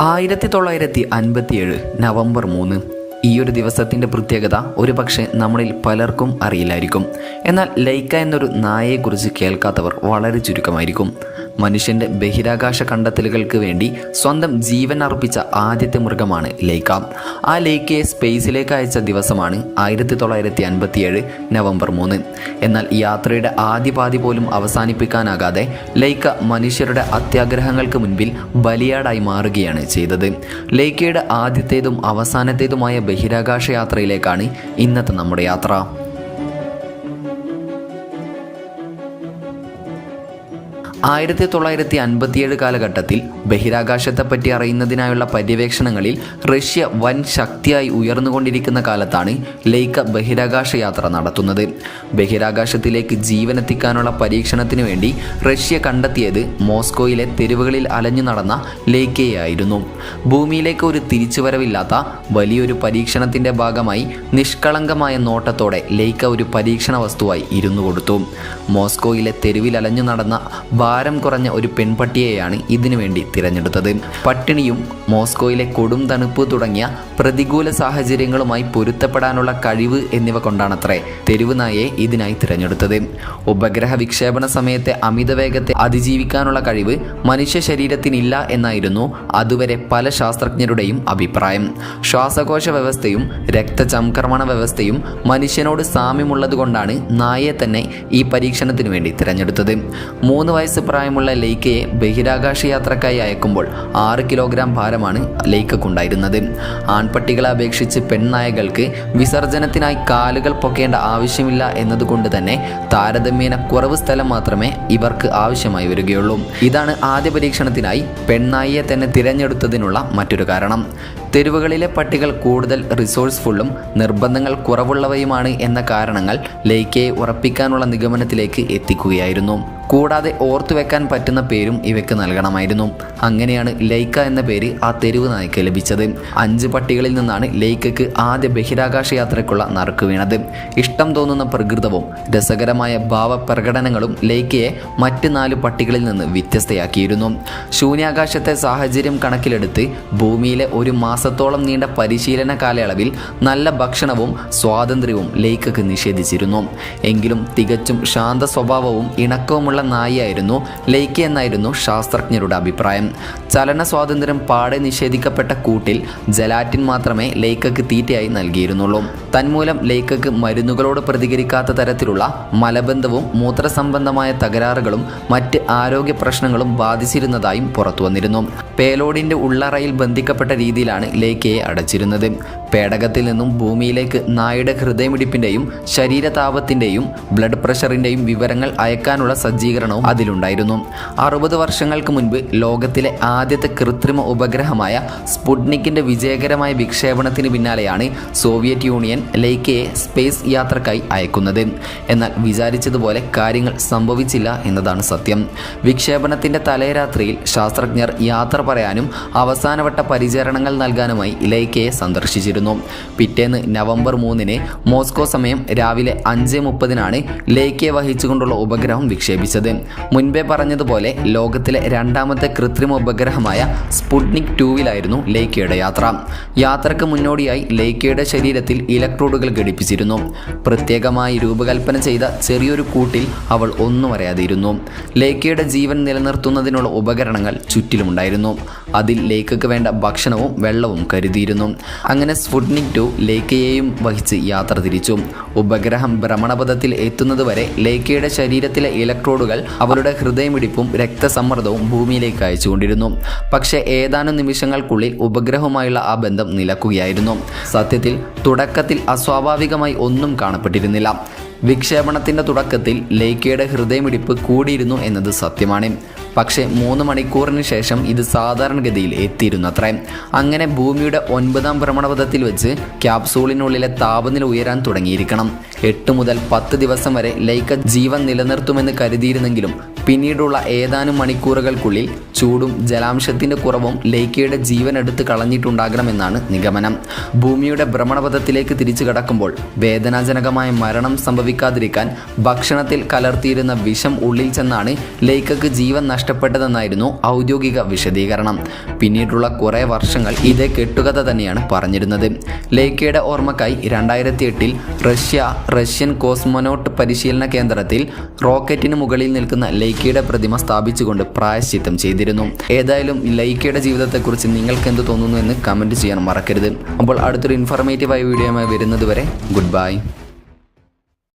ആയിരത്തി തൊള്ളായിരത്തി അൻപത്തിയേഴ് നവംബർ മൂന്ന്. ഈ ഒരു ദിവസത്തിന്റെ പ്രത്യേകത ഒരു പക്ഷേ നമ്മളിൽ പലർക്കും അറിയില്ലായിരിക്കും. എന്നാൽ ലൈക്ക എന്നൊരു നായയെക്കുറിച്ച് കേൾക്കാത്തവർ വളരെ ചുരുക്കമായിരിക്കും. മനുഷ്യന്റെ ബഹിരാകാശ കണ്ടെത്തലുകൾക്ക് വേണ്ടി സ്വന്തം ജീവൻ അർപ്പിച്ച ആദ്യത്തെ മൃഗമാണ് ലൈക്ക. ആ ലൈക്കയെ സ്പേസിലേക്ക് അയച്ച ദിവസമാണ് ആയിരത്തി തൊള്ളായിരത്തി അൻപത്തിയേഴ് നവംബർ മൂന്ന്. എന്നാൽ യാത്രയുടെ ആദ്യ പാതി പോലും അവസാനിപ്പിക്കാനാകാതെ ലൈക്ക മനുഷ്യരുടെ അത്യാഗ്രഹങ്ങൾക്ക് മുൻപിൽ ബലിയാടായി മാറുകയാണ് ചെയ്തത്. ലൈക്കയുടെ ആദ്യത്തേതും അവസാനത്തേതുമായ ബഹിരാകാശ യാത്രയിലേക്കാണ് ഇന്നത്തെ നമ്മുടെ യാത്ര. ആയിരത്തി തൊള്ളായിരത്തി അൻപത്തിയേഴ് കാലഘട്ടത്തിൽ ബഹിരാകാശത്തെപ്പറ്റി അറിയുന്നതിനായുള്ള പര്യവേക്ഷണങ്ങളിൽ റഷ്യ വൻ ശക്തിയായി ഉയർന്നുകൊണ്ടിരിക്കുന്ന കാലത്താണ് ലൈക്ക ബഹിരാകാശ യാത്ര നടത്തുന്നത്. ബഹിരാകാശത്തിലേക്ക് ജീവനെത്തിക്കാനുള്ള പരീക്ഷണത്തിനു വേണ്ടി റഷ്യ കണ്ടെത്തിയത് മോസ്കോയിലെ തെരുവുകളിൽ അലഞ്ഞു നടന്ന ലൈക്കയായിരുന്നു. ഭൂമിയിലേക്ക് ഒരു തിരിച്ചുവരവില്ലാത്ത വലിയൊരു പരീക്ഷണത്തിന്റെ ഭാഗമായി നിഷ്കളങ്കമായ നോട്ടത്തോടെ ലൈക്ക ഒരു പരീക്ഷണ വസ്തുവായി ഇരുന്നു കൊടുത്തു മോസ്കോയിലെ തെരുവിൽ അലഞ്ഞു നടന്ന ഭാരം കുറഞ്ഞ ഒരു പെൺപട്ടിയെയാണ് ഇതിനു വേണ്ടി തിരഞ്ഞെടുത്തത്. പട്ടിണിയും മോസ്കോയിലെ കൊടും തണുപ്പ് തുടങ്ങിയ പ്രതികൂല സാഹചര്യങ്ങളുമായി പൊരുത്തപ്പെടാനുള്ള കഴിവ് എന്നിവ കൊണ്ടാണത്രേ തെരുവ് നായയെ ഇതിനായി തിരഞ്ഞെടുത്തത്. ഉപഗ്രഹ വിക്ഷേപണ സമയത്തെ അമിത വേഗത്തെ അതിജീവിക്കാനുള്ള കഴിവ് മനുഷ്യ ശരീരത്തിനില്ല എന്നായിരുന്നു അതുവരെ പല ശാസ്ത്രജ്ഞരുടെയും അഭിപ്രായം. ശ്വാസകോശ വ്യവസ്ഥയും രക്തചംക്രമണ വ്യവസ്ഥയും മനുഷ്യനോട് സാമ്യമുള്ളതുകൊണ്ടാണ് നായയെ തന്നെ ഈ പരീക്ഷണത്തിനു വേണ്ടി തിരഞ്ഞെടുത്തത്. മൂന്ന് വയസ്സ് പ്രായമുള്ള ലൈക്കയെ ബഹിരാകാശ യാത്രക്കായി അയക്കുമ്പോൾ ആറ് കിലോഗ്രാം ഭാരമാണ് ലൈക്കക്കുണ്ടായിരുന്നത്. ആൺപട്ടികളെ അപേക്ഷിച്ച് പെൺനായകൾക്ക് വിസർജനത്തിനായി കാലുകൾ പൊക്കേണ്ട ആവശ്യമില്ല എന്നതുകൊണ്ട് തന്നെ താരതമ്യേന കുറവ് സ്ഥലം മാത്രമേ ഇവർക്ക് ആവശ്യമായി വരികയുള്ളൂ. ഇതാണ് ആദ്യ പരീക്ഷണത്തിനായി പെൺനായിയെ തന്നെ തിരഞ്ഞെടുത്തതിനുള്ള മറ്റൊരു കാരണം. തെരുവുകളിലെ പട്ടികൾ കൂടുതൽ റിസോഴ്സ്ഫുള്ളും നിർബന്ധങ്ങൾ കുറവുള്ളവയുമാണ് എന്ന കാരണങ്ങൾ ലൈക്കയെ ഉറപ്പിക്കാനുള്ള നിഗമനത്തിലേക്ക് എത്തിക്കുകയായിരുന്നു. കൂടാതെ ഓർത്തു വെക്കാൻ പറ്റുന്ന പേരും ഇവയ്ക്ക് നൽകണമായിരുന്നു. അങ്ങനെയാണ് ലൈക്ക എന്ന പേര് ആ തെരുവ് നായ്ക്ക് ലഭിച്ചത്. അഞ്ച് പട്ടികളിൽ നിന്നാണ് ലൈക്കയ്ക്ക് ആദ്യ ബഹിരാകാശ യാത്രയ്ക്കുള്ള നറുക്ക് വീണത്. ഇഷ്ടം തോന്നുന്ന പ്രകൃതവും രസകരമായ ഭാവപ്രകടനങ്ങളും ലൈക്കയെ മറ്റ് നാല് പട്ടികളിൽ നിന്ന് വ്യത്യസ്തയാക്കിയിരുന്നു. ശൂന്യാകാശത്തെ സാഹചര്യം കണക്കിലെടുത്ത് ഭൂമിയിലെ ഒരു മാസത്തോളം നീണ്ട പരിശീലന കാലയളവിൽ നല്ല ഭക്ഷണവും സ്വാതന്ത്ര്യവും ലൈക്കയ്ക്ക് നിഷേധിച്ചിരുന്നു. എങ്കിലും തികച്ചും ശാന്ത സ്വഭാവവും ഇണക്കവുമുള്ള നായിയായിരുന്നു ലെയ്ക്ക എന്നായിരുന്നു ശാസ്ത്രജ്ഞരുടെ അഭിപ്രായം. ചലന സ്വാതന്ത്ര്യം പാടെ നിഷേധിക്കപ്പെട്ട കൂട്ടിൽ ജലാറ്റിൻ മാത്രമേ ലൈക്കക്ക് തീറ്റയായി നൽകിയിരുന്നുള്ളൂ. തന്മൂലം ലൈക്കക്ക് മരുന്നുകളോട് പ്രതികരിക്കാത്ത തരത്തിലുള്ള മലബന്ധവും മൂത്രസംബന്ധമായ തകരാറുകളും മറ്റ് ആരോഗ്യ പ്രശ്നങ്ങളും ബാധിച്ചിരുന്നതായും പുറത്തുവന്നിരുന്നു. പേലോഡിന്റെ ഉള്ളറയിൽ ബന്ധിക്കപ്പെട്ട രീതിയിലാണ് ലൈക്കയെ അടച്ചിരുന്നത്. പേടകത്തിൽ നിന്നും ഭൂമിയിലേക്ക് നായുടെ ഹൃദയമിടിപ്പിന്റെയും ശരീരതാപത്തിന്റെയും ബ്ലഡ് പ്രഷറിന്റെയും വിവരങ്ങൾ അയക്കാനുള്ള സജ്ജീകരണവും അതിലുണ്ടായിരുന്നു. അറുപത് വർഷങ്ങൾക്ക് മുൻപ് ലോകത്തിലെ ആദ്യത്തെ കൃത്രിമ ഉപഗ്രഹമായ സ്പുട്നിക്കിന്റെ വിജയകരമായ വിക്ഷേപണത്തിന് പിന്നാലെയാണ് സോവിയറ്റ് യൂണിയൻ ലൈക്കയെ സ്പേസ് യാത്രക്കായി അയക്കുന്നത്. എന്നാൽ വിചാരിച്ചതുപോലെ കാര്യങ്ങൾ സംഭവിച്ചില്ല എന്നതാണ് സത്യം. വിക്ഷേപണത്തിന്റെ തലേരാത്രിയിൽ ശാസ്ത്രജ്ഞർ യാത്ര പറയാനും അവസാനവട്ട പരിചരണങ്ങൾ നൽകാനുമായി ലൈക്കയെ സന്ദർശിച്ചിരുന്നു. പിറ്റേന്ന് നവംബർ മൂന്നിന് മോസ്കോ സമയം രാവിലെ അഞ്ച് മുപ്പതിനാണ് ലൈക്കയെ വഹിച്ചുകൊണ്ടുള്ള ഉപഗ്രഹം വിക്ഷേപിച്ചത്. മുൻപേ പറഞ്ഞതുപോലെ ലോകത്തിലെ രണ്ടാമത്തെ കൃത്രിമ ഉപഗ്രഹമായ സ്പുട്നിക് ടൂവിലായിരുന്നു ലേക്കയുടെ യാത്ര. യാത്രയ്ക്ക് മുന്നോടിയായി ലേക്കയുടെ ശരീരത്തിൽ ഇലക്ട്രോഡുകൾ ഘടിപ്പിച്ചിരുന്നു. പ്രത്യേകമായി രൂപകൽപ്പന ചെയ്ത ചെറിയൊരു കൂട്ടിൽ അവൾ ഒന്നും അറിയാതിരുന്നു. ലേക്കയുടെ ജീവൻ നിലനിർത്തുന്നതിനുള്ള ഉപകരണങ്ങൾ ചുറ്റിലുമുണ്ടായിരുന്നു. അതിൽ ലേക്കയ്ക്ക് വേണ്ട ഭക്ഷണവും വെള്ളവും കരുതിയിരുന്നു. അങ്ങനെ സ്പുട്നിക് ടു ലേക്കയെയും വഹിച്ച് യാത്ര തിരിച്ചു. ഉപഗ്രഹം ഭ്രമണപഥത്തിൽ എത്തുന്നതുവരെ ലേക്കയുടെ ശരീരത്തിലെ ഇലക്ട്രോഡുകൾ അവളുടെ ഹൃദയമിടിപ്പും രക്തസമ്മർദ്ദവും ഭൂമിയിലേക്ക് അയച്ചുകൊണ്ടിരുന്നു. പക്ഷേ ഏതാനും നിമിഷങ്ങൾക്കുള്ളിൽ ഉപഗ്രഹവുമായുള്ള ആ ബന്ധം നിലക്കുകയായിരുന്നു. സത്യത്തിൽ തുടക്കത്തിൽ അസ്വാഭാവികമായി ഒന്നും കാണപ്പെട്ടിരുന്നില്ല. വിക്ഷേപണത്തിന്റെ തുടക്കത്തിൽ ലൈക്കയുടെ ഹൃദയമിടിപ്പ് കൂടിയിരുന്നു എന്നത് സത്യമാണ്. പക്ഷേ മൂന്ന് മണിക്കൂറിന് ശേഷം ഇത് സാധാരണഗതിയിൽ എത്തിയിരുന്നത്രേ. അങ്ങനെ ഭൂമിയുടെ ഒൻപതാം ഭ്രമണപഥത്തിൽ വെച്ച് ക്യാപ്സൂളിനുള്ളിലെ താപനില ഉയരാൻ തുടങ്ങിയിരിക്കണം. എട്ട് മുതൽ പത്ത് ദിവസം വരെ ലൈക്ക ജീവൻ നിലനിർത്തുമെന്ന് കരുതിയിരുന്നെങ്കിലും പിന്നീടുള്ള ഏതാനും മണിക്കൂറുകൾക്കുള്ളിൽ ചൂടും ജലാംശത്തിന്റെ കുറവും ലൈക്കയുടെ ജീവൻ എടുത്ത് കളഞ്ഞിട്ടുണ്ടാകണമെന്നാണ് നിഗമനം. ഭൂമിയുടെ ഭ്രമണപഥത്തിലേക്ക് തിരിച്ചു കടക്കുമ്പോൾ വേദനാജനകമായ മരണം സംഭവിക്കാതിരിക്കാൻ ഭക്ഷണത്തിൽ കലർത്തിയിരുന്ന വിഷം ഉള്ളിൽ ചെന്നാണ് ലൈക്കയ്ക്ക് ജീവൻ നഷ്ടപ്പെട്ടതെന്നായിരുന്നു ഔദ്യോഗിക വിശദീകരണം. പിന്നീടുള്ള കുറേ വർഷങ്ങൾ ഇതേ കെട്ടുകഥ തന്നെയാണ് പറഞ്ഞിരുന്നത്. ലൈക്കയുടെ ഓർമ്മക്കായി രണ്ടായിരത്തി എട്ടിൽ റഷ്യ റഷ്യൻ കോസ്മോനോട്ട് പരിശീലന കേന്ദ്രത്തിൽ റോക്കറ്റിന് മുകളിൽ നിൽക്കുന്ന ലൈക്കയുടെ പ്രതിമ സ്ഥാപിച്ചുകൊണ്ട് പ്രായശ്ചിത്തം ചെയ്തിരുന്നു. ഏതായാലും ലൈക്കയുടെ ജീവിതത്തെക്കുറിച്ച് നിങ്ങൾക്ക് എന്ത് തോന്നുന്നു എന്ന് കമന്റ് ചെയ്യാൻ മറക്കരുത്. അപ്പോൾ അടുത്തൊരു ഇൻഫോർമേറ്റീവായ വീഡിയോയുമായി വരുന്നതുവരെ ഗുഡ് ബൈ